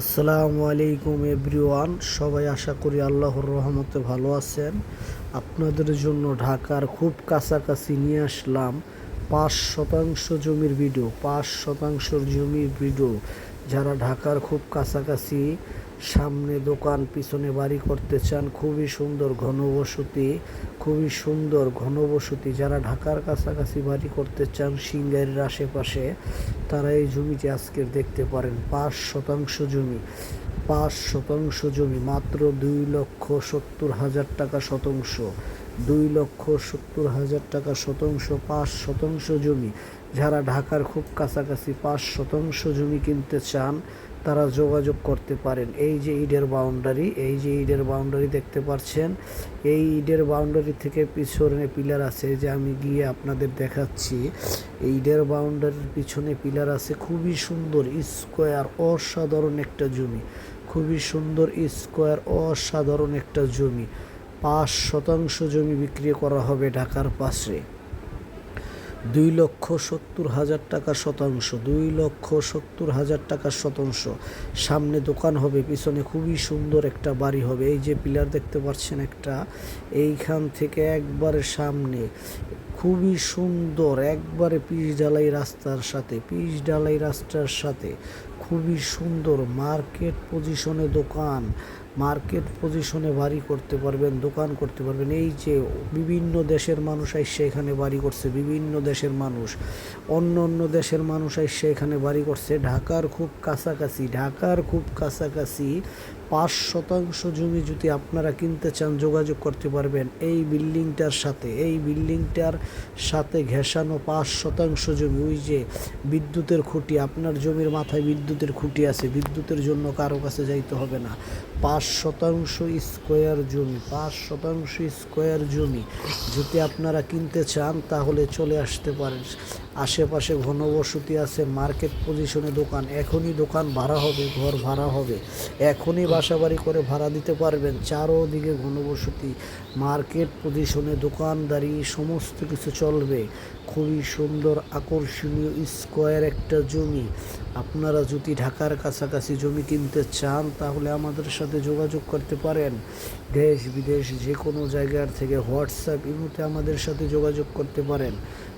আসসালামু আলাইকুম এভরিওয়ান, সবাই আশা করি আল্লাহর রহমতে ভালো আছেন। আপনাদের জন্য ঢাকার খুব কাছাকাছি নিয়ে আসলাম পাঁচ শতাংশ জমির ভিডিও পাঁচ শতাংশ জমির ভিডিও যারা ঢাকার খুব কাছাকাছি সামনে দোকান, পিছনে বাড়ি করতে চান, খুবই সুন্দর ঘনবসতি, খুবই সুন্দর ঘনবসতি। যারা ঢাকার কাছাকাছি বাড়ি করতে চান সিঙ্গারির আশেপাশে, তারা এই জমিটি আজকের দেখতে পারেন। পাঁচ শতাংশ জমি, পাঁচ শতাংশ জমি, মাত্র দুই লক্ষ সত্তর হাজার টাকা শতাংশ। দুই লক্ষ সত্তর হাজার টাকা শতাংশ, পাঁচ শতাংশ জমি। যারা ঢাকার খুব কাছাকাছি পাঁচ শতাংশ জমি কিনতে চান, তারা যোগাযোগ করতে পারেন। এই যে ইডের বাউন্ডারি, এই যে ইডের বাউন্ডারি দেখতে পাচ্ছেন, এই ইডের বাউন্ডারি থেকে পিছনে পিলার আছে। যে আমি গিয়ে আপনাদের দেখাচ্ছি, এই ইডের বাউন্ডারির পিছনে পিলার আছে। খুবই সুন্দর, স্কোয়ার, অসাধারণ একটা জমি। খুবই সুন্দর, স্কোয়ার, অসাধারণ একটা জমি। পাঁচ শতাংশ জমি বিক্রি করা হবে ঢাকার পাশে। দুই লক্ষ সত্তর হাজার টাকা শতাংশ, দুই লক্ষ সত্তর হাজার টাকা শতাংশ। সামনে দোকান হবে, পিছনে খুবই সুন্দর একটা বাড়ি হবে। এই যে পিলার দেখতে পাচ্ছেন একটা, এইখান থেকে একবারে সামনে। খুবই সুন্দর, একবারে পিচ ঢালাই রাস্তার সাথে, পিচ ঢালাই রাস্তার সাথে। খুবই সুন্দর, মার্কেট পজিশনে দোকান। মার্কেট পজিশনে বাড়ি করতে পারবেন, দোকান করতে পারবেন। এই যে বিভিন্ন দেশের মানুষ আইসে এখানে বাড়ি করছে, বিভিন্ন দেশের মানুষ, অন্য অন্য দেশের মানুষ আইসে এখানে বাড়ি করছে, ঢাকার খুব কাছাকাছি, ঢাকার খুব কাছাকাছি পাঁচ শতাংশ জমি যদি আপনারা কিনতে চান, যোগাযোগ করতে পারবেন। এই বিল্ডিংটার সাথে, এই বিল্ডিংটার সাথে ঘেঁষানো পাঁচ শতাংশ জমি, ওই যে বিদ্যুতের খুঁটি, আপনার জমির মাথায় বিদ্যুতের খুঁটি আছে, বিদ্যুতের জন্য কারও কাছে যাইতে হবে না। পাঁচ শতাংশ স্কোয়ার জমি, পাঁচ শতাংশ স্কোয়ার জমি যদি আপনারা কিনতে চান তাহলে চলে আসতে পারেন। আশেপাশে ঘনবসতি আছে মার্কেট পজিশনে দোকান। এখনই দোকান ভাড়া হবে, ঘর ভাড়া হবে। এখনই বাসা বাড়ি করে ভাড়া দিতে পারবেন। চারোদিকে ঘনবসতি মার্কেট পজিশনে দোকানদারি, সমস্ত কিছু চলবে। খুবই সুন্দর, আকর্ষণীয় স্কোয়ার একটা জমি। আপনারা যদি ঢাকার কাছাকাছি জমি কিনতে চান, তাহলে আমাদের সাথে যোগাযোগ করতে পারেন। দেশ বিদেশ যে কোনো জায়গার থেকে হোয়াটসঅ্যাপ ইমুতে আমাদের সাথে যোগাযোগ করতে পারেন।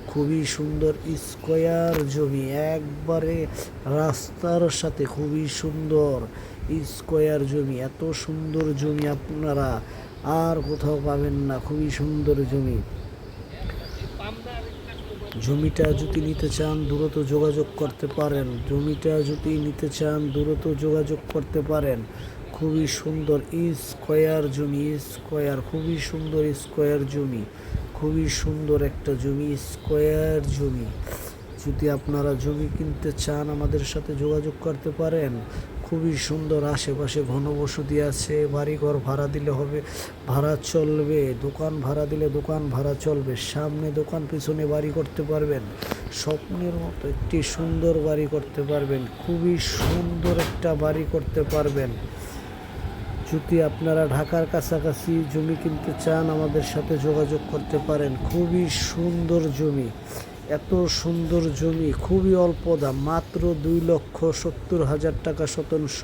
খুবই সুন্দর স্কোয়ার জমি, একবারে রাস্তার সাথে খুবই সুন্দর স্কোয়ার জমি, এত সুন্দর জমি আপনারা, আর কোথাও পাবেন না, খুবই সুন্দর জমি। জমিটা যদি নিতে চান, দ্রুত যোগাযোগ করতে পারেন। জমিটা যদি নিতে চান, দ্রুত যোগাযোগ করতে পারেন। খুবই সুন্দর স্কোয়ার জমি, স্কোয়ার, খুবই সুন্দর স্কোয়ার জমি। খুবই সুন্দর একটা জমি, স্কোয়ার জমি। যদি আপনারা জমি কিনতে চান, আমাদের সাথে যোগাযোগ করতে পারেন। খুবই সুন্দর আশেপাশে ঘনবসতি আছে, বাড়িঘর ভাড়া দিলে হবে, ভাড়া চলবে। দোকান ভাড়া দিলে দোকান ভাড়া চলবে। সামনে দোকান, পিছনে বাড়ি করতে পারবেন। স্বপ্নের মতো একটি সুন্দর বাড়ি করতে পারবেন। খুবই সুন্দর একটা বাড়ি করতে পারবেন। যদি আপনারা ঢাকার কাছাকাছি জমি কিনতে চান, আমাদের সাথে যোগাযোগ করতে পারেন। খুবই সুন্দর জমি, এত সুন্দর জমি, খুবই অল্প দাম, মাত্র দুই লক্ষ সত্তর হাজার টাকা শতাংশ।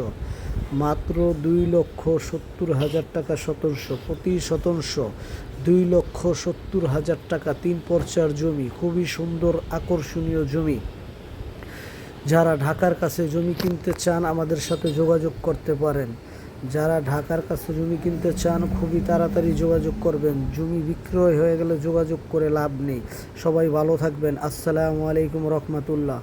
মাত্র দুই লক্ষ সত্তর হাজার টাকা শতাংশ, প্রতি শতাংশ দুই লক্ষ সত্তর হাজার টাকা, তিন পর্চার জমি, খুবই সুন্দর আকর্ষণীয় জমি। যারা ঢাকার কাছে জমি কিনতে চান, আমাদের সাথে যোগাযোগ করতে পারেন। যারা ঢাকার কাছে জমি কিনতে চান, খুবই তাড়াতাড়ি যোগাযোগ করবেন। জমি বিক্রয় হয়ে গেলে যোগাযোগ করে লাভ নেই। সবাই ভালো থাকবেন। আসসালামু আলাইকুম রহমতুল্লাহ।